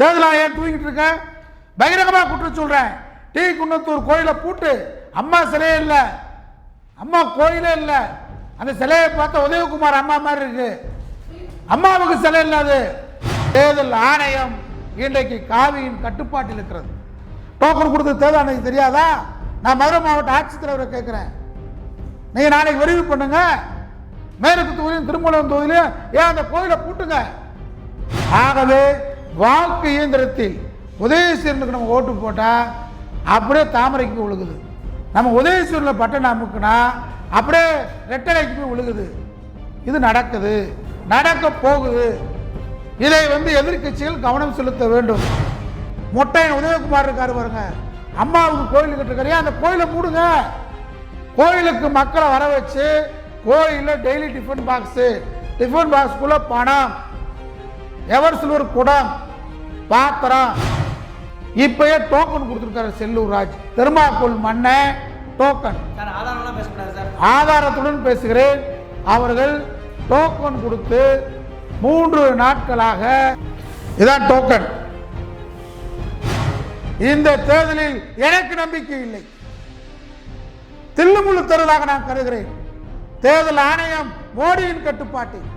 தேர்தல் ஏன் தூங்கிட்டு இருக்க? பகிரங்கமா குற்றம் சொல்கிறேன் டி குன்னத்தூர் கோயிலை பூட்டு அம்மா சிலையே இல்லை. அம்மா கோயிலே இல்லை. அந்த சிலையை பார்த்தா உதயகுமார் அம்மா மாதிரி இருக்கு. அம்மாவுக்கு சிலை இல்லாது தேர்தல் ஆணையம் இன்றைக்கு காவியின் கட்டுப்பாட்டில் இருக்கிறது. டோக்கன் கொடுத்த தேர்தல் ஆணையம் தெரியாதா? நான் மதுரை மாவட்ட ஆட்சித்தலைவரை கேட்குறேன். நீங்கள் நாளைக்கு விரிவு பண்ணுங்க. மேற்கு தொகுதியும் திருமணம் தொகுதியிலையும் ஏன் அந்த கோயிலை பூட்டுங்க? ஆகவே வாக்கு இயந்திரத்தில் உதயசீரனுக்கு நம்ம ஓட்டு போட்டால் அப்படியே தாமரைக்கு விழுகுது நம்ம உதயசூரில் பட்டம் அமுக்குனா அப்படியே ரெட்டலைக்கு போய் விழுகுது இது நடக்குது. நடக்க போகுது. இதை வந்து எதிர்க்கட்சிகள் கவனம் செலுத்த வேண்டும். மொட்டையன் உதயகுமார் இருக்காரு பாருங்க. அம்மாவுக்கு கோயில் கட்டுருக்காரு அந்த கோயிலை மூடுங்க? கோயிலுக்கு மக்களை வர வச்சு கோயிலில் டெய்லி டிஃபன் பாக்ஸு டிஃபன் பாக்ஸ்க்குள்ளே பணம். எவர் சில்வர் குடம் பாத்திரம்? இப்பயே டோக்கன் கொடுத்துருக்காரு செல்லூர் ராஜ் தெர்மாக்கோல் மண்ணை டோக்கன் ஆதாரத்துடன் பேசுகிறேன். அவர்கள் டோக்கன் கொடுத்து மூன்று நாட்களாக இதான் டோக்கன் இந்த தேர்தலில் எனக்கு நம்பிக்கை இல்லை. தில்லுமுள்ளு தருவதாக நான் கருதுகிறேன். தேர்தல் ஆணையம் மோடியின் கட்டுப்பாட்டில்.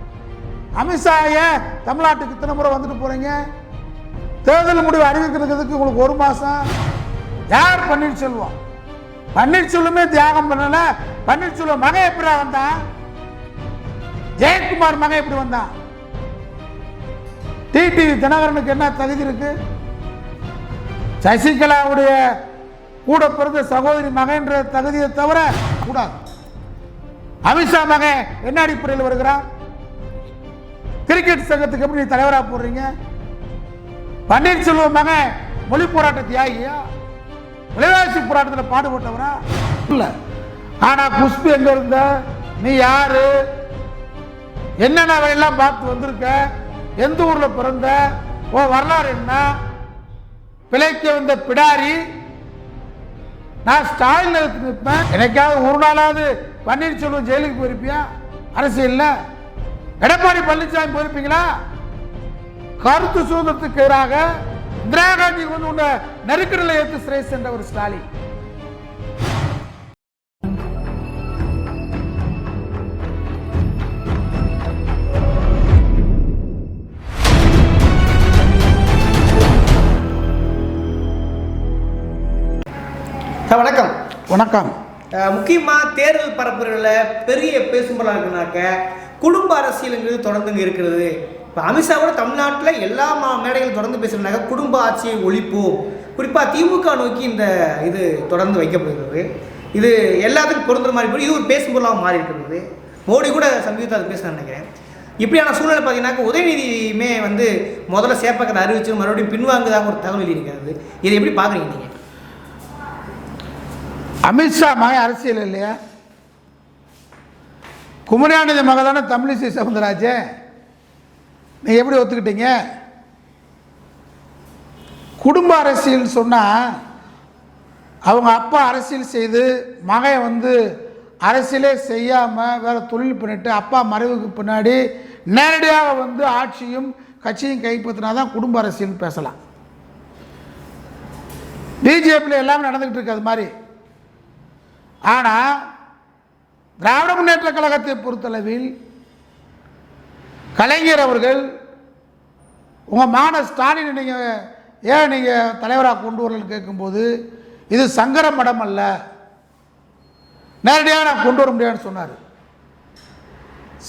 அமித்ஷா ஏன் தமிழ்நாட்டுக்கு இத்தனை முறை வந்துட்டு போறீங்க? தேர்தல் முடிவு அறிவிக்கிறதுக்கு உங்களுக்கு ஒரு மாசம். யார் பன்னீர்செல்வம்? பன்னீர்செல்வமே தியாகம் பண்ணல. பன்னீர்செல்வம் மகன் எப்படி வந்தான்? ஜெயக்குமார் மகன் எப்படி வந்தான்? டிடிவி தினகரனுக்கு என்ன தகுதி இருக்கு? சசிகலாவுடைய கூட பிறந்த சகோதரி மகன்ற தகுதியை தவிர கூடாது. அமித்ஷா மகன் என்ன அடிப்படையில் வருகிறான் கிரிக்கெட் சங்கத்துக்கு எப்படி நீ தலைவரா போடுறீங்க? பன்னீர்செல்வம் மகன் மொழி போராட்ட தியாகியா? விலைவாசி போராட்டத்தில் பாடுபட்டவரா? இல்லை. ஆனால் குஷ்பு எங்க இருந்த? நீ யாரு? என்னென்ன எல்லாம் பார்த்து வந்திருக்க? எந்த ஊரில் பிறந்த? ஓ வரலாறு என்ன? பிழைக்க வந்த பிடாரி? நான் ஸ்டாலின் நிற்பேன். எனக்காவது ஒரு நாளாவது பன்னீர்செல்வம் ஜெயிலுக்கு போயிருப்பியா? அரசியல்ல? எடப்பாடி பழனிசாமி போயிருப்பீங்களா? கருத்து சுதந்திரத்துக்கு எதிராக இந்திரா காந்தி வந்து உன்னை நெருக்கடியில் ஏற்று சிறை சென்ற ஒரு ஸ்டாலின். வணக்கம். வணக்கம். அஹ், முக்கியமா தேர்தல் பரப்புரைகளில் பெரிய பேசும்பொருளாக இருக்குனாக்க குடும்ப அரசியலுங்கிறது தொடர்ந்துங்க இருக்கிறது. இப்போ அமித்ஷாவோட தமிழ்நாட்டில் எல்லா மா மேடைகள் தொடர்ந்து பேசுகிறனாக்க குடும்ப ஆட்சியை ஒழிப்போம். குறிப்பாக திமுக நோக்கி இந்த இது தொடர்ந்து வைக்கப்படுகிறது. இது எல்லாத்துக்கும் பொருந்துற மாதிரி போய் இது ஒரு பேசும்பொருளாக மாறி இருக்கிறது மோடி கூட சமீபத்தில் அது பேச நினைக்கிறேன். இப்படியான சூழ்நிலை பார்த்தீங்கன்னாக்க உதயநிதியுமே வந்து முதல்ல சேப்பக்கத்தை அறிவிச்சு மறுபடியும் பின்வாங்குதாக ஒரு தகவல் இருக்கிறது இதை எப்படி பார்க்குறீங்க நீங்கள் அமித்ஷா மகன் அரசியல் இல்லையா? குமரியாநிதி மக தானே தமிழிசை சவுந்தரராஜன் நீ எப்படி ஒத்துக்கிட்டீங்க? குடும்ப அரசியல் சொன்னால் அவங்க அப்பா அரசியல் செய்து மகன் வந்து அரசியலே செய்யாமல் வேற தொழில் பண்ணிட்டு அப்பா மறைவுக்கு பின்னாடி நேரடியாக வந்து ஆட்சியும் கட்சியும் கைப்பற்றினா தான் குடும்ப அரசியல் பேசலாம். பிஜேபியில் எல்லாமே நடந்துக்கிட்டு இருக்கு அது மாதிரி. ஆனால் திராவிட முன்னேற்ற கழகத்தை பொறுத்தளவில் கலைஞர் அவர்கள் உங்கள் மான ஸ்டாலினை நீங்கள் ஏன் நீங்கள் தலைவராக கொண்டு வரலன்னு கேட்கும்போது இது சங்கர மடம் அல்ல. நேரடியாக நான் கொண்டு வர முடியாதுன்னு சொன்னார்.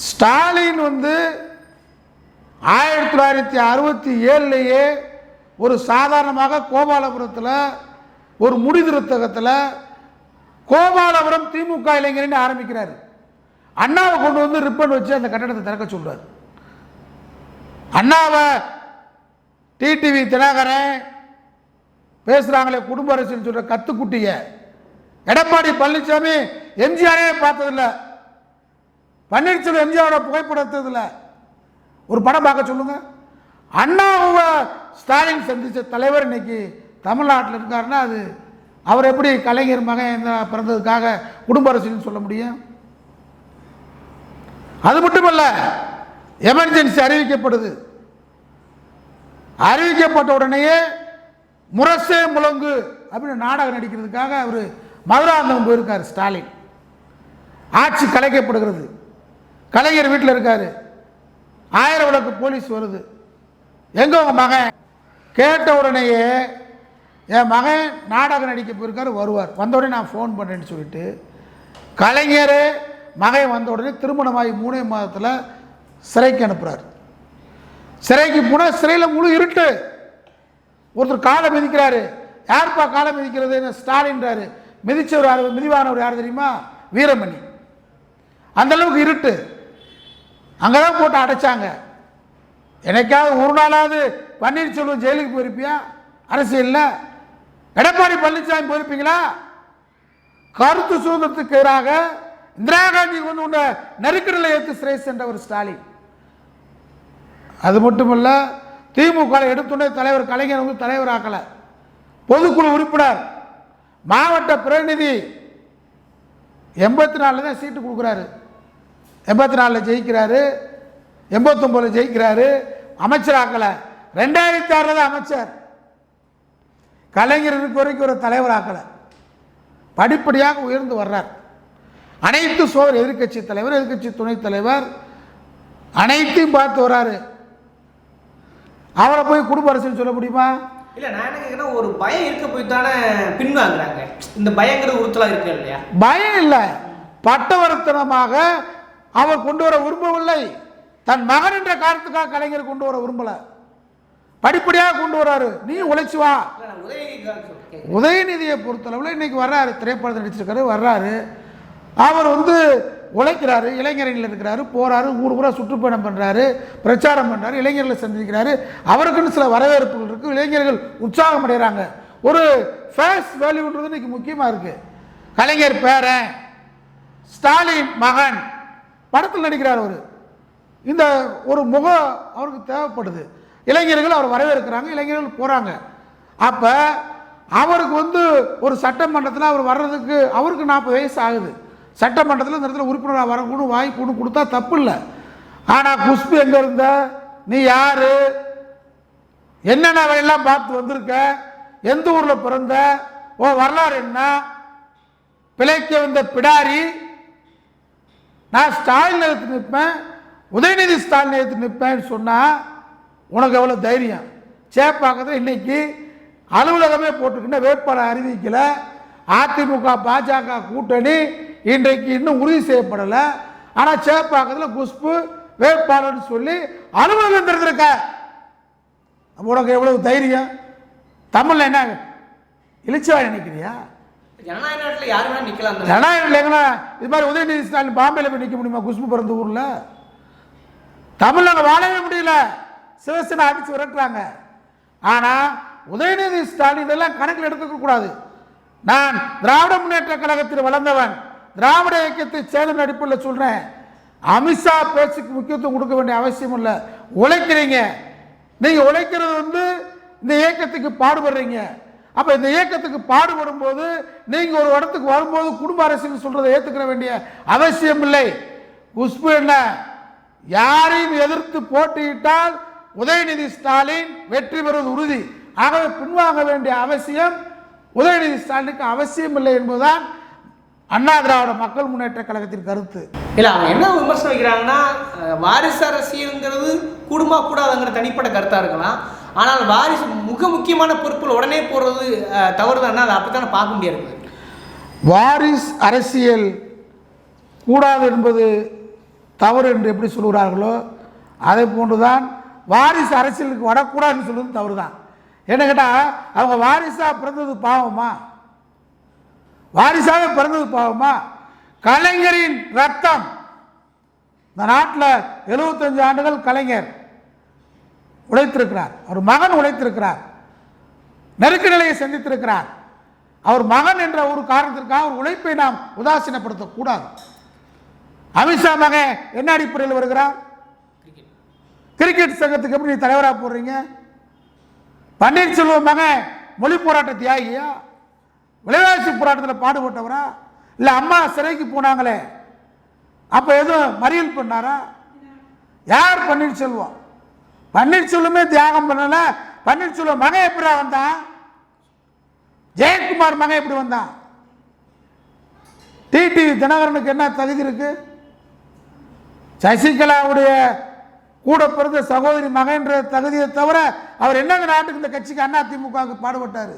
ஸ்டாலின் வந்து ஆயிரத்தி தொள்ளாயிரத்தி அறுபத்தி ஏழுலேயே ஒரு சாதாரணமாக கோபாலபுரத்தில் ஒரு முடிதிருத்தகத்தில் கோபாலபுரம் திமுக இளைஞரின் ஆரம்பிக்கிறார். அண்ணாவை கொண்டு வந்து ரிப்பன் வச்சு அந்த கட்டடத்தை திறக்க சொல்றாரு. அண்ணாவை டிடிவி தினகரன் பேசுகிறாங்களே குடும்ப அரசியல் சொல்ற கத்துக்குட்டிய. எடப்பாடி பழனிசாமி எம்ஜிஆரே பார்த்ததில்ல. பன்னீர்செல்வம் எம்ஜிஆரோட புகைப்படத்ததில்ல ஒரு படம் பார்க்க சொல்லுங்க. அண்ணாவை ஸ்டாலின் சந்திச்ச தலைவர் இன்னைக்கு தமிழ்நாட்டில் இருக்காருன்னா அது அவர் எப்படி கலைஞர் மகன் பிறந்ததுக்காக குடும்ப அரசியல்னு சொல்ல முடியும்? அது மட்டுமல்ல எமர்ஜென்சி அறிவிக்கப்படுது. அறிவிக்கப்பட்ட உடனேயே முரசே முழங்கு அப்படின்னு நாடகம் நடிக்கிறதுக்காக அவர் மதுராந்தகம் போயிருக்கார் ஸ்டாலின். ஆட்சி கலைக்கப்படுகிறது. கலைஞர் வீட்டில் இருக்கார். ஆயிரம் விளக்கு போலீஸ் வருது. எங்கே உங்கள் மகன்? கேட்ட உடனேயே என் மகன் நாடகம் நடிக்க போயிருக்காரு வருவார். வந்தோடனே நான் ஃபோன் பண்ணேன்னு சொல்லிட்டு கலைஞர் மகன் வந்த உடனே திருமணமாகி மூணே மாதத்தில் சிறைக்கு அனுப்புகிறார் சிறைக்கு போனால் சிறையில் முழு இருட்டு. ஒருத்தர் காலை மிதிக்கிறாரு. யார்ப்பா காலை மிதிக்கிறது ஸ்டாலின்றாரு. மிதிச்சவர் யார் மிதிவானவர் யார் தெரியுமா? வீரமணி. அந்த அளவுக்கு இருட்டு. அங்கே தான் போட்டு அடைச்சாங்க. எனக்காவது ஒரு நாளாவது பன்னீர்செல்வம் ஜெயிலுக்கு போயிருப்பியா? அரசியலில்? எடப்பாடி பழனிசாமி போயிருப்பீங்களா? கருத்து சுதந்திரத்துக்கு எதிராக இந்திரா காந்தி வந்து உன்னை நெருக்கடியில் ஏற்று சிறை சென்றவர் ஸ்டாலின். அது மட்டுமல்ல திமுக எடுத்துடனே தலைவர் கலைஞர் வந்து தலைவர் ஆக்கலை பொதுக்குழு உறுப்பினர் மாவட்ட பிரதிநிதி எண்பத்தி நாலில் தான் சீட்டு கொடுக்குறாரு. எண்பத்தி நாலில் ஜெயிக்கிறாரு. எண்பத்தொம்போதில் ஜெயிக்கிறாரு. அமைச்சராக்கலை. ரெண்டாயிரத்தி ஆறில் தான் அமைச்சர். கலைஞர் இருக்க வரைக்கும் ஒரு தலைவர் ஆக்கலை படிப்படியாக உயர்ந்து வர்றார். அனைத்து சோழர் எதிர்க்கட்சி தலைவர் எதிர்க்கட்சி துணைத் தலைவர் அனைத்தையும் பார்த்து வர்றாரு. அவரை போய் குடும்ப அரசியல் சொல்ல முடியுமா? இல்ல நான் என்ன ஒரு பயம் இருக்க போய் தானே பின்வாங்குறாங்க. இந்த பயங்கிற உறுத்தலா இருக்கு இல்லையா? பயம் இல்லை. பட்டவர்த்தனமாக அவர் கொண்டு வர விரும்பவில்லை. தன் மகன் என்ற காரணத்துக்காக கலைஞர் கொண்டு வர விரும்பல. படிப்படியாக கொண்டு வராரு. நீ உழைச்சு வா. உதயநிதியை பொறுத்தளவில் இன்னைக்கு வர்றாரு. திரைப்படத்தில் நடிச்சிருக்காரு வர்றாரு. அவர் வந்து உழைக்கிறாரு இளைஞர்கள் இருக்கிறாரு போறாரு ஊர் ஊரா சுற்றுப்பயணம் பண்றாரு பிரச்சாரம் பண்றாரு இளைஞர்களை சந்திக்கிறாரு. அவருக்குன்னு சில வரவேற்புகள் இருக்கு. இளைஞர்கள் உற்சாகம் அடைகிறாங்க. ஒரு ஃபேஸ் வேல்யூன்றது இன்னைக்கு முக்கியமாக இருக்கு. கலைஞர் பேரன் ஸ்டாலின் மகன். படத்தில் நடிக்கிறார் அவர். இந்த ஒரு முகம் அவருக்கு தேவைப்படுது. இளைஞர்கள் அவர் வரவேற்கிறாங்க இளைஞர்கள் போகிறாங்க அப்போ அவருக்கு வந்து ஒரு சட்டமன்றத்தில் அவர் வர்றதுக்கு அவருக்கு நாற்பது வயசு ஆகுது. சட்டமன்றத்தில் இந்த இடத்துல உறுப்பினராக வரக்கூடும் வாய்ப்புன்னு கொடுத்தா தப்பு இல்லை. ஆனால் குஷ்பு எங்கே இருந்த? நீ யார்? என்னென்ன வேலையெல்லாம் பார்த்து வந்திருக்க? எந்த ஊரில் பிறந்த? ஓ வரலாறு என்ன? பிழைக்க வந்த பிடாரி நான் ஸ்டாலின் எடுத்து நிற்பேன் உதயநிதி ஸ்டாலின் எடுத்து நிற்பேன்னு சொன்னால் உனக்கு எவ்வளோ தைரியம்? சேப்பாக்கத்தில் இன்னைக்கு அலுவலகமே போட்டுக்கிட்ட வேட்பாளர் அறிவிக்கல. அதிமுக பாஜக கூட்டணி இன்றைக்கு இன்னும் உறுதி செய்யப்படலை. ஆனால் சேப்பாக்கத்தில் குஷ்பு வேட்பாளர்னு சொல்லி அலுவலகம் திறந்திருக்க. உனக்கு எவ்வளவு தைரியம்? தமிழில் என்ன? இழிச்சவா நினைக்கிறியா? ஜனநாயகம் இல்லைங்களா இது மாதிரி உதயநிதி ஸ்டாலின் பாம்பேல போய் நிற்க முடியுமா குஷ்பு பிறந்த ஊரில்? அங்கே வாழவே முடியல. சிவசேனா அடித்து விரட்டுறாங்க. ஆனால் உதயநிதி ஸ்டாலின் இதெல்லாம் கணக்கில் எடுத்துக்க கூடாது. நான் திராவிட முன்னேற்ற கழகத்தில் வளர்ந்தவன் திராவிட இயக்கத்தை சேர்ந்த அடிப்படையில் சொல்கிறேன் அமித்ஷா பேச்சுக்கு முக்கியத்துவம் கொடுக்க வேண்டிய அவசியம் இல்லை. உழைக்கிறீங்க. நீங்கள் உழைக்கிறது வந்து இந்த இயக்கத்துக்கு பாடுபடுறீங்க. அப்போ இந்த இயக்கத்துக்கு பாடுபடும் போது நீங்கள் ஒரு இடத்துக்கு வரும்போது குடும்ப அரசுன்னு சொல்கிறத ஏற்றுக்கிற வேண்டிய அவசியம் இல்லை. குஷ்பு என்ன? யாரையும் எதிர்த்து போட்டியிட்டால் உதயநிதி ஸ்டாலின் வெற்றி பெறுவது உறுதி. ஆகவே பின்வாங்க வேண்டிய அவசியம் உதயநிதி ஸ்டாலினுக்கு அவசியம் இல்லை என்பதுதான் அண்ணா திராவிட மக்கள் முன்னேற்ற கழகத்தின் கருத்து. இல்ல அவங்க என்ன விமர்சனம் வைக்கிறாங்கன்னா வாரிசு அரசியல்ங்கிறது கூடுமா கூடாதுங்கிற தனிப்பட்ட கருத்தா இருக்கலாம். ஆனால் வாரிசு மிக முக்கியமான பொறுப்புல உடனே போடுறது அஹ், தவறுதானா? அதை அப்படித்தானே பார்க்க முடியாது. வாரிஸ் அரசியல் கூடாது என்பது தவறு என்று எப்படி சொல்கிறார்களோ அதே போன்றுதான் வாரிசு அரசியலுக்கு வரக்கூடாதுன்னு சொல்லுவது தவறு தான் என்ன கேட்டால் அவங்க வாரிசாக பிறந்தது பாவமா? வாரிசாக பிறந்தது பாவமா? கலைஞரின் ரத்தம். இந்த நாட்டில் 75 ஆண்டுகள் கலைஞர் உழைத்திருக்கிறார். அவர் மகன் உழைத்திருக்கிறார். நெருக்க நிலையை சந்தித்திருக்கிறார். அவர் மகன் என்ற ஒரு காரணத்திற்காக அவர் உழைப்பை நாம் உதாசீனப்படுத்தக்கூடாது. அமித்ஷா மகன் என்ன அடிப்படையில் வருகிறார்? கிரிக்கெட் சங்கத்துக்கு எப்படி நீ தலைவராக போடுறீங்க? பன்னீர்செல்வம் மகன் மொழி போராட்ட தியாகியா? விலைவாசி போராட்டத்தில் பாடுபட்டவரா? இல்லை அம்மா சிறைக்கு போனாங்களே அப்போ எதுவும் மறியல் பண்ணாரா? யார் பன்னீர்செல்வம்? பன்னீர்செல்வமே தியாகம் பண்ணலை. பன்னீர்செல்வம் மகன் எப்படிடா வந்தான்? ஜெயக்குமார் மகன் எப்படி வந்தான்? டிடி தினகரனுக்கு என்ன தகுதி இருக்குது சசிகலாவுடைய கூட பிறந்த சகோதரி மகன்ற தகுதியை தவிர அவர் என்ன இந்த நாட்டுக்கு இந்த கட்சிக்கு அண்ணா திமுகவுக்கு பாடுபட்டாரு?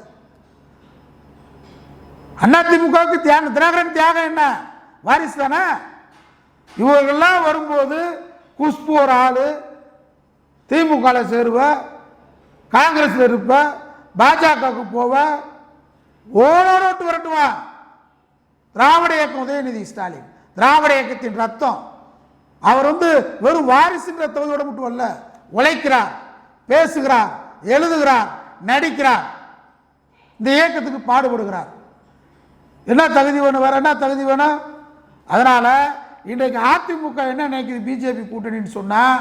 அண்ணா திமுகவுக்கு தியாகம் தினகரன் தியாகம் என்ன? வாரிசு தானே? இவர்கள்லாம் வரும்போது குஷ்பு ஒரு ஆள் திமுகவில் சேருவ காங்கிரஸில் இருப்ப பாஜகவுக்கு போவ ஓடோட்டு வரட்டுவான் திராவிட இயக்கம் உதயநிதி ஸ்டாலின். திராவிட இயக்கத்தின் ரத்தம். அவர் வந்து வெறும் வாரிசுங்கிற தொகுதியோட மட்டும் அல்ல உழைக்கிறார் பேசுகிறார் எழுதுகிறார் நடிக்கிறார். இந்த இயக்கத்துக்கு பாடுபடுகிறார். என்ன தகுதி வேணும் வேற என்ன தகுதி வேணும்? அதனால் இன்றைக்கு அதிமுக என்ன நினைக்குது பிஜேபி கூட்டணின்னு சொன்னால்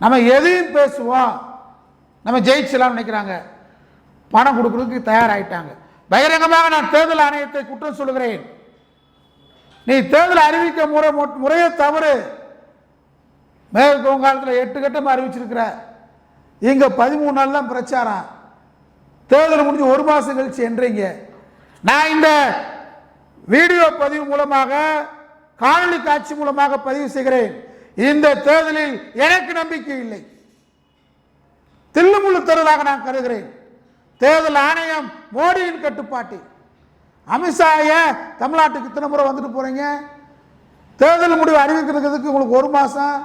நம்ம எதையும் பேசுவோம். நம்ம ஜெயிச்சலாம்னு நினைக்கிறாங்க. பணம் கொடுக்கறதுக்கு தயாராகிட்டாங்க பகிரங்கமாக நான் தேர்தல் ஆணையத்தை குற்றம் சொல்கிறேன் நீ தேர்தல் அறிவிக்க முறை முறையே தவறு. மேற்கு வங்காளத்தில் எட்டு கட்டமாக அறிவிச்சிருக்கிற இங்கே பதிமூணு நாள் தான் பிரச்சாரம். தேர்தல் முடிஞ்சு ஒரு மாதம் கழிச்சு என்றீங்க. நான் இந்த வீடியோ பதிவு மூலமாக காணொலி காட்சி மூலமாக பதிவு செய்கிறேன். இந்த தேர்தலில் எனக்கு நம்பிக்கை இல்லை. தில்லுமுள்ளு தேர்தலாக நான் கருதுகிறேன். தேர்தல் ஆணையம் மோடியின் கட்டுப்பாட்டில். அமித்ஷாய தமிழ்நாட்டுக்கு இத்தனை முறை வந்துட்டு போறீங்க? தேர்தல் முடிவு அறிவிக்கிறதுக்கு உங்களுக்கு ஒரு மாதம்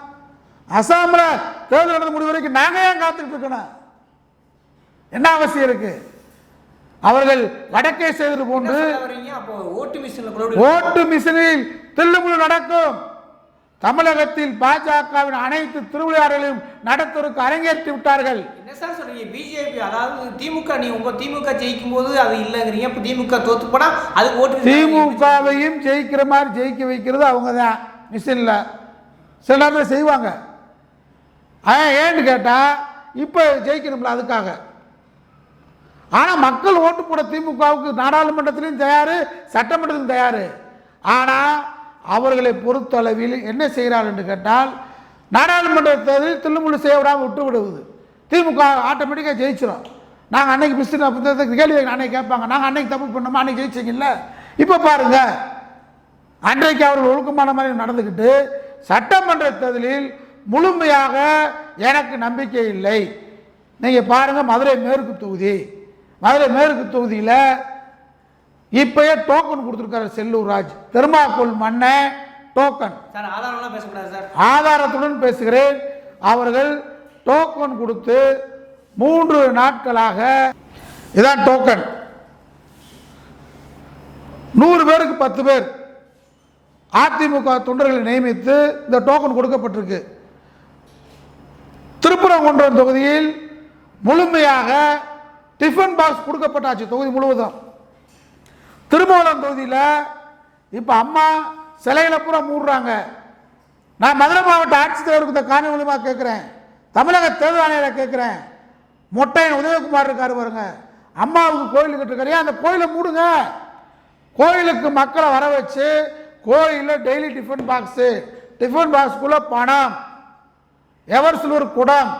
அசாமில் தேர்தல் நடந்த முடிவு வரைக்கும் நாங்க ஏன் காத்துக்கிட்டு இருக்கணும் என்ன அவசியம் இருக்கு? அவர்கள் வடக்கே செய்தது போன்று ஓட்டு மிஷின்ல கூட ஓட்டு மிஷினில் தில்லுமுழு நடக்கும். தமிழகத்தில் பாஜகவின் அனைத்து திருவிழாக்களையும் நடத்துவதற்கு அரங்கேற்றி விட்டார்கள். என்ன சார் சொல்றீங்க? பிஜேபி அதாவது திமுக நீ உங்க திமுக ஜெயிக்கும் போது அது இல்லைங்கிறீங்க. இப்ப திமுக தோத்து போனா அது ஓட்டு திமுகவையும் ஜெயிக்கிற மாதிரி ஜெயிக்க வைக்கிறது அவங்க தான் மிஷினில். சில நேரத்தில் செய்வாங்க. ஏன்னு கேட்டால் இப்போ ஜெயிக்கணும்ல அதுக்காக. ஆனால் மக்கள் ஓட்டு போட திமுகவுக்கு நாடாளுமன்றத்திலையும் தயார் சட்டமன்றத்திலும் தயார். ஆனால் அவர்களை பொறுத்தளவில் என்ன செய்கிறார் என்று கேட்டால் நாடாளுமன்றத்தில் தில்லுமுள்ளு செய்ய விடாமல் விட்டு விடுவது. திமுக ஆட்டோமேட்டிக்காக ஜெயிச்சிடும் நாங்கள் அன்னைக்கு மிஸ்டர் கேள்வி அன்னைக்கு கேட்பாங்க. நாங்கள் அன்னைக்கு தப்பு பண்ணோமா? அன்னைக்கு ஜெயிச்சிங்கல்ல இப்போ பாருங்க. அன்றைக்கு அவர்கள் ஒழுக்கமான மாதிரி நடந்துக்கிட்டு சட்டமன்ற தேர்தலில் முழுமையாக எனக்கு நம்பிக்கை இல்லை. நீங்கள் பாருங்க மதுரை மேற்கு தொகுதி. மதுரை மேற்கு தொகுதியில் இப்பயே டோக்கன் கொடுத்துருக்காரு செல்லூர் ராஜ் தெர்மாக்கோல் மண்ணை டோக்கன் ஆதாரத்துடன் பேசுகிறேன். அவர்கள் டோக்கன் கொடுத்து மூன்று நாட்களாக இதான் டோக்கன் நூறு பேருக்கு பத்து பேர். அதிமுக தொண்டர்களை நியமித்து இந்த டோக்கன் கொடுக்கப்பட்டிருக்கு. திருப்பரங்குன்றம் தொகுதியில் முழுமையாக டிஃபன் பாக்ஸ் கொடுக்கப்பட்டாச்சு தொகுதி முழுவதும். திருமங்கலம் தொகுதியில் இப்போ அம்மா சிலையில பூரா மூடுறாங்க. நான் மதுரை மாவட்ட ஆட்சித்தலைவருக்கு இந்த காணி மூலமாக கேட்குறேன் தமிழக தேர்தல் ஆணையரை கேட்குறேன் மொட்டையன் உதயகுமார் இருக்கார் பாருங்க. அம்மாவுக்கு கோயில் கட்டிருக்காரு. அந்த கோயிலை மூடுங்க? கோயிலுக்கு மக்களை வர வச்சு கோயிலில் டெய்லி டிஃபன் பாக்ஸு டிஃபன் பாக்ஸ்க்குள்ளே பணம். எவர் சில்வர் குடம்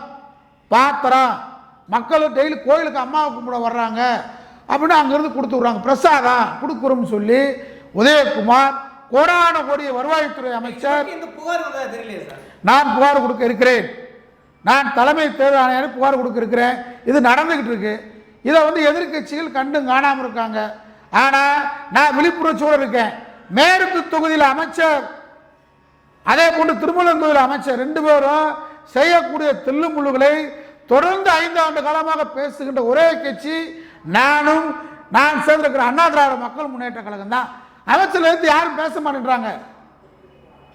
பாத்திரம் மக்கள் டெய்லி கோயிலுக்கு அம்மாவை கும்பிட வர்றாங்க. அப்படின்னு அங்கேருந்து கொடுத்து விட்றாங்க. பிரசாதம் கொடுக்குறோம்னு சொல்லி உதயகுமார் கோடான கோடிய வருவாய்த்துறை அமைச்சர் நான் புகார் கொடுக்க இருக்கிறேன். நான் தலைமை தேர்தல் ஆணையர் புகார் கொடுக்க இருக்கிறேன். இது நடந்துகிட்டு இருக்கு. இதை வந்து எதிர்க்கட்சிகள் கண்டும் காணாமல் இருக்காங்க. ஆனால் நான் விழிப்புணர்ச்சியோடு இருக்கேன். மேற்கு தொகுதியில் அமைச்சர் அதே போன்று திருமலம் தொகுதியில் அமைச்சர் ரெண்டு பேரும் செய்யக்கூடிய தில்லுமுள்ளுகளை தொடர்ந்து ஐந்து ஆண்டு காலமாக பேசுகின்ற ஒரே கட்சி நானும் நான் சேர்ந்திருக்கிற அண்ணா திராவிட மக்கள் முன்னேற்ற கழகம் தான். அமைச்சர்ல இருந்து யாரும் பேச மாட்டேன்றாங்க.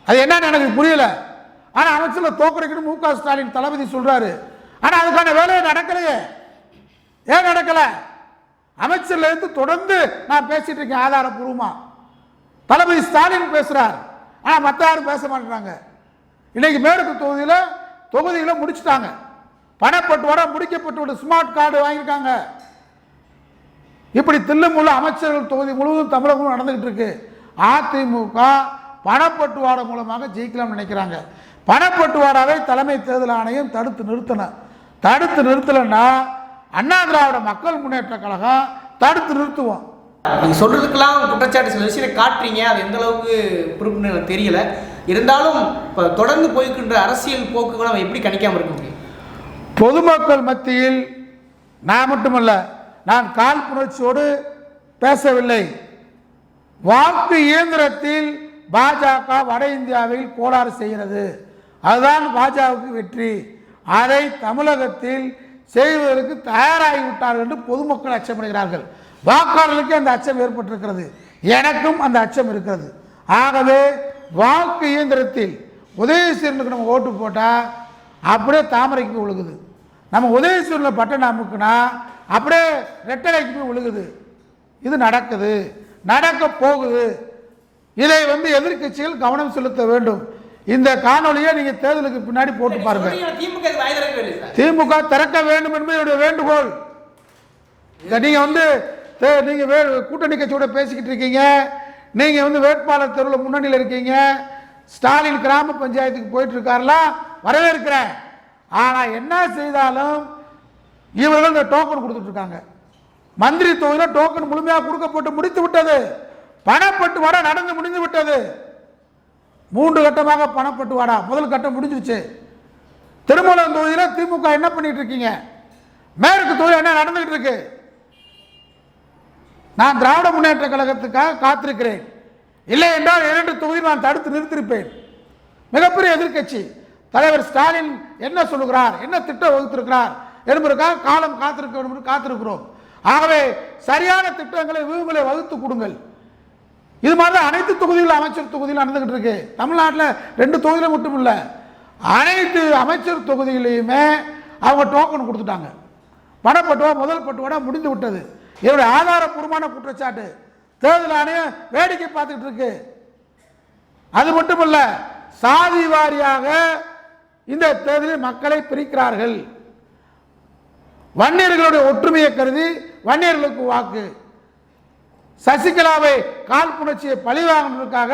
அது என்னன்னு எனக்கு புரியல. ஆனா அமைச்சர்ல தோக்கடிக்கணும் மு க ஸ்டாலின் தளபதி சொல்றாரு. ஆனா அதுக்கான வேலையை நடக்கலையே. ஏன் நடக்கல? அமைச்சர்ல இருந்து தொடர்ந்து நான் பேசிட்டு இருக்கேன் ஆதாரபூர்வமா தளபதி ஸ்டாலின் பேசுறார். ஆனா மற்ற யாரும் பேச மாட்டேறாங்க இன்னைக்கு மேற்கு தொகுதியில் தொகுதிகளை முடிச்சுட்டாங்க. பணப்பட்டுவாடா முடிக்கப்பட்டு ஸ்மார்ட் கார்டு வாங்கியிருக்காங்க. இப்படி தில்லுமுள்ள அமைச்சர்கள் தொகுதி முழுவதும் தமிழகம் நடந்துகிட்டு இருக்கு. அதிமுக பணப்பட்டுவாடா மூலமாக ஜெயிக்கலாம்னு நினைக்கிறாங்க. பணப்பட்டுவாடாவை தலைமை தேர்தல் ஆணையம் தடுத்து நிறுத்தணும் தடுத்து நிறுத்தலைன்னா அண்ணா திராவிட மக்கள் முன்னேற்ற கழகம் தடுத்து நிறுத்துவோம். நீங்கள் சொல்றதுக்கெல்லாம் குற்றச்சாட்டு சில விஷயத்தை காட்டுறீங்க. அது எந்த அளவுக்கு பொறுப்புன்னு எனக்கு தெரியல. இருந்தாலும் இப்போ தொடர்ந்து போய்க்கின்ற அரசியல் போக்குகளை நம்ம எப்படி கணிக்காமல் இருக்க முடியும்? பொதுமக்கள் மத்தியில் நான் மட்டுமல்ல நான் காழ்ப்புணர்ச்சியோடு பேசவில்லை. வாக்கு இயந்திரத்தில் பாஜக வட இந்தியாவில் கோளாறு செய்கிறது. அதுதான் பாஜகவுக்கு வெற்றி. அதை தமிழகத்தில் செய்வதற்கு தயாராகிவிட்டார்கள் என்று பொதுமக்கள் அச்சப்படுகிறார்கள். வாக்காளர்களுக்கு அந்த அச்சம் ஏற்பட்டிருக்கிறது. எனக்கும் அந்த அச்சம் இருக்கிறது. ஆகவே வாக்கு இயந்திரத்தில் உதயசீரனுக்கு நம்ம ஓட்டு போட்டால் அப்படியே தாமரைக்கு போய் விழுகுது. நம்ம உதயசூரில் பட்டன் அமுக்குனா அப்படியே ரெட்டலைக்கு போய் விழுகுது. இது நடக்குது. நடக்க போகுது. இதை வந்து எதிர்க்கட்சிகள் கவனம் செலுத்த வேண்டும். இந்த காணொளியை நீங்க தேர்தலுக்கு பின்னாடி போட்டு பாருங்க. திமுக திறக்க வேண்டும் என்பது என்னுடைய வேண்டுகோள். இதை நீங்க வந்து நீங்க கூட்டணி கட்சியோட பேசிக்கிட்டு இருக்கீங்க. நீங்கள் வந்து வேட்பாளர் தெருவில் முன்னணியில் இருக்கீங்க. ஸ்டாலின் கிராம பஞ்சாயத்துக்கு போயிட்டுருக்காருலாம் வரவேற்கிறேன். ஆனால் என்ன செய்தாலும் இவர்கள் இந்த டோக்கன் கொடுத்துட்டு இருக்காங்க மந்திரி தொகுதியில் டோக்கன் முழுமையாக கொடுக்கப்பட்டு முடித்து விட்டது. பணப்பட்டு வாடா நடந்து முடிந்து விட்டது. மூன்று கட்டமாக பணப்பட்டு வாடா முதல் கட்டம் முடிஞ்சிருச்சு. திருமலம் தொகுதியில் திமுக என்ன பண்ணிட்டு இருக்கீங்க? மேற்கு தொகுதி என்ன நடந்துகிட்டு இருக்கு? நான் திராவிட முன்னேற்ற கழகத்துக்காக காத்திருக்கிறேன். இல்லை என்றால் இரண்டு தொகுதி நான் தடுத்து நிறுத்திருப்பேன் மிகப்பெரிய எதிர்க்கட்சி தலைவர் ஸ்டாலின் என்ன சொல்லுகிறார்? என்ன திட்டம் வகுத்திருக்கிறார்? என்பதற்காக காலம் காத்திருக்க வேண்டும் என்று காத்திருக்கிறோம். ஆகவே சரியான திட்டங்களை விவங்களை வகுத்து கொடுங்கள். இது மாதிரி தான் அனைத்து தொகுதிகள் அமைச்சர் தொகுதியில் நடந்துகிட்டு இருக்கு. தமிழ்நாட்டில் ரெண்டு தொகுதியில் மட்டும் இல்லை அனைத்து அமைச்சர் தொகுதியிலையுமே அவங்க டோக்கன் கொடுத்துட்டாங்க. பணப்பட்டுவா முதல் பட்டுவாடா முடிந்து விட்டது. இதனுடைய ஆதாரப்பூர்வமான குற்றச்சாட்டு. தேர்தல் ஆணையம் வேடிக்கை பார்த்துக்கிட்டு இருக்கு. அது மட்டுமல்ல சாதி வாரியாக இந்த தேர்தலில் மக்களை பிரிக்கிறார்கள். வன்னியர்களுடைய ஒற்றுமையை கருதி வன்னியர்களுக்கு வாக்கு. சசிகலாவை காழ்ப்புணர்ச்சியை பழிவாங்குவதற்காக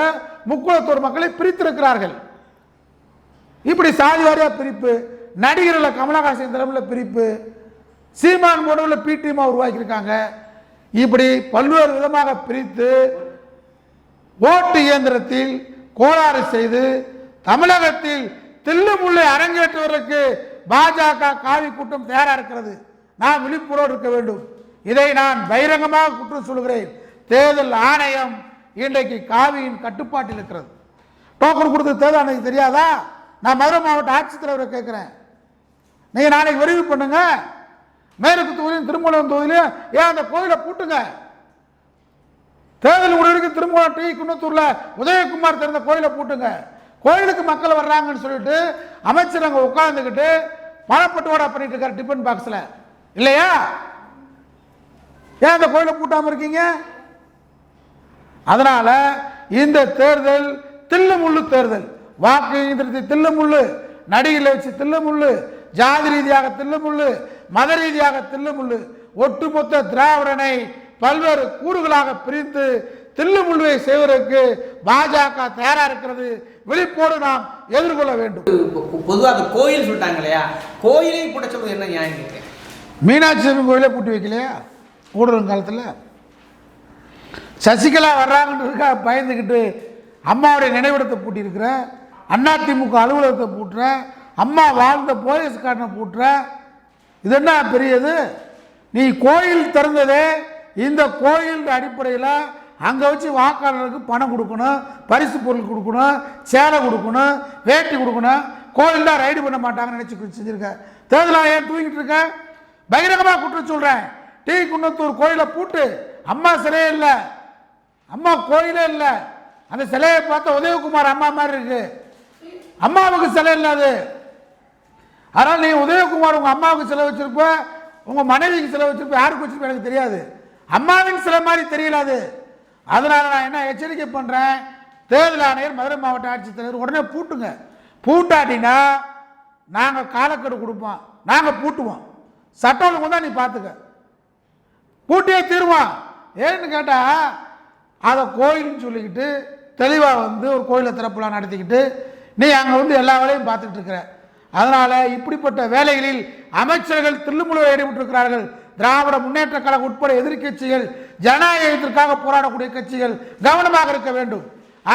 முக்குளத்தூர் மக்களை பிரித்திருக்கிறார்கள். இப்படி சாதி வாரியாக பிரிப்பு நடிகர்களை கமலஹாசன் தலைமையில் பிரிப்பு சீமான் முடிவில் பிடிமா உருவாக்கியிருக்காங்க. இப்படி பல்வேறு விதமாக பிரித்து ஓட்டு இயந்திரத்தில் கோளாறு செய்து தமிழகத்தில் தில்லுமுள்ளை அரங்கேற்றுவதற்கு பாஜக காவி கூட்டம் தயாராக இருக்கிறது. நாம் விழிப்புணர்வு இருக்க வேண்டும். இதை நான் பகிரங்கமாக குற்றம் சொல்கிறேன் தேர்தல் ஆணையம் இன்றைக்கு காவியின் கட்டுப்பாட்டில் இருக்கிறது. டோக்கன் கொடுத்து தேர்தல் ஆணையம் தெரியாதா? நான் மதுரை மாவட்ட ஆட்சித்தலைவரை கேட்குறேன். நீங்கள் நாளைக்கு விரிவு பண்ணுங்கள் மேற்கு தொகுதியும் திருமணம் தொகுதியிலும் ஏன் அந்த கோயிலை பூட்டுங்க? தேர்தல் முடிவுக்கு திருமணம் டி. குன்னத்தூர்ல உதயகுமார் திறந்த கோயிலை பூட்டுங்க. கோயிலுக்கு மக்கள் வர்றாங்கன்னு சொல்லிட்டு அமைச்சர் அங்க உட்காந்துக்கிட்டு பணப்பட்டுவாடா பண்ணிட்டு இருக்காரு டிஃபன் பாக்ஸ்ல. இல்லையா? ஏன் அந்த கோயிலை பூட்டாமல் இருக்கீங்க? அதனால இந்த தேர்தல் தில்லுமுள்ளு தேர்தல். வாக்கு இயந்திரத்தை தில்லுமுள்ளு நடிகளை வச்சு தில்லுமுள்ளு ஜாதி ரீதியாக தில்லுமுள்ளு மத ரீதியாக தில்லுமுள்ளு ஒட்டுமொத்த திராவிடனை பல்வேறு கூறுகளாக பிரித்து தில்லுமுள்ளுவை செய்வதற்கு பாஜக தயாரா இருக்கிறது. விழிப்போடு நாம் எதிர்கொள்ள வேண்டும். பொதுவாக கோயில் சொல்லிட்டாங்க இல்லையா? கோயிலை போட்ட சொல்றது என்ன நியாயம் மீனாட்சி அம்மன் கோயிலே பூட்டி வைக்கலையா? ஊடுருவம் காலத்தில்? சசிகலா வர்றாங்கன்றதுக்கா பயந்துக்கிட்டு அம்மாவுடைய நினைவிடத்தை பூட்டியிருக்கிற அதிமுக அலுவலகத்தை பூட்டுற அம்மா வாழ்ந்த போலீஸ் காரனை பூட்டுற இது என்ன பெரியது? நீ கோயில் திறந்ததே இந்த கோயில் அடிப்படையில் அங்கே வச்சு வாக்காளருக்கு பணம் கொடுக்கணும் பரிசு பொருள் கொடுக்கணும் சேலை கொடுக்கணும் வேட்டி கொடுக்கணும். கோயில் தான் ரைடு பண்ண மாட்டாங்கன்னு நினச்சி செஞ்சுருக்க. தேர்தல் ஏன் தூங்கிட்டு இருக்க. பகிரங்கமாக குற்றம் சொல்கிறேன் டி. குன்னத்தூர் கோயிலை பூட்டு. அம்மா சிலையே இல்லை. அம்மா கோயிலே இல்லை. அந்த சிலையை பார்த்தா உதயகுமார் அம்மா மாதிரி இருக்குது அம்மாவுக்கு சிலை இல்லை அது. அதனால் நீ உதயகுமார் உங்கள் அம்மாவுக்கு சிலை வச்சிருப்ப உங்கள் மனைவிக்கு செலவு வச்சிருப்ப யாருக்கு வச்சிருப்ப எனக்கு தெரியாது. அம்மாவின் சிலை மாதிரி தெரியல அது. அதனால் நான் என்ன எச்சரிக்கை பண்ணுறேன் தேர்தல் ஆணையர் மதுரை மாவட்ட ஆட்சித்தலைவர் உடனே பூட்டுங்க. பூட்டாட்டினா நாங்கள் காலக்கெடு கொடுப்போம். நாங்கள் பூட்டுவோம். சட்டம் ஒழுங்கு தான் நீ பார்த்துக்க பூட்டியே தீருவான். ஏன்னு கேட்டால் அதை கோயில்னு சொல்லிக்கிட்டு தெளிவாக வந்து ஒரு கோயிலை திறப்புலாம் நடத்திக்கிட்டு நீ அங்கே வந்து எல்லா வேலையும் பார்த்துட்டு இருக்கிற. அதனால் இப்படிப்பட்ட வேலைகளில் அமைச்சர்கள் திருமுழுவை ஈடுபட்டிருக்கிறார்கள். திராவிட முன்னேற்ற கழகம் உட்பட எதிர்க்கட்சிகள் ஜனநாயகத்திற்காக போராடக்கூடிய கட்சிகள் கவனமாக இருக்க வேண்டும்.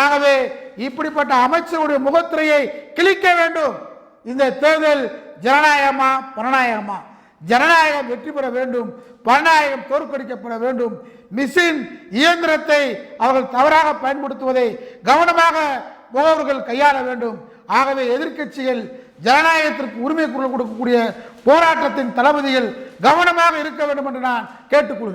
ஆகவே இப்படிப்பட்ட அமைச்சருடைய முகத்திரையை கிழிக்க வேண்டும். இந்த தேர்தல் ஜனநாயகமா பணநாயகமா ஜனநாயகம் வெற்றி பெற வேண்டும் பணநாயகம் தோற்கடிக்கப்பட வேண்டும். மிஷின் இயந்திரத்தை அவர்கள் தவறாக பயன்படுத்துவதை கவனமாக முகவர்கள் கையாள வேண்டும். ஆகவே எதிர்க்கட்சிகள் ஜனநாயகத்திற்கு உரிமை குரல் கொடுக்கக்கூடிய போராட்டத்தின் தளபதிகள் கவனமாக இருக்க வேண்டும் என்று நான் கேட்டுக்கொள்கிறேன்.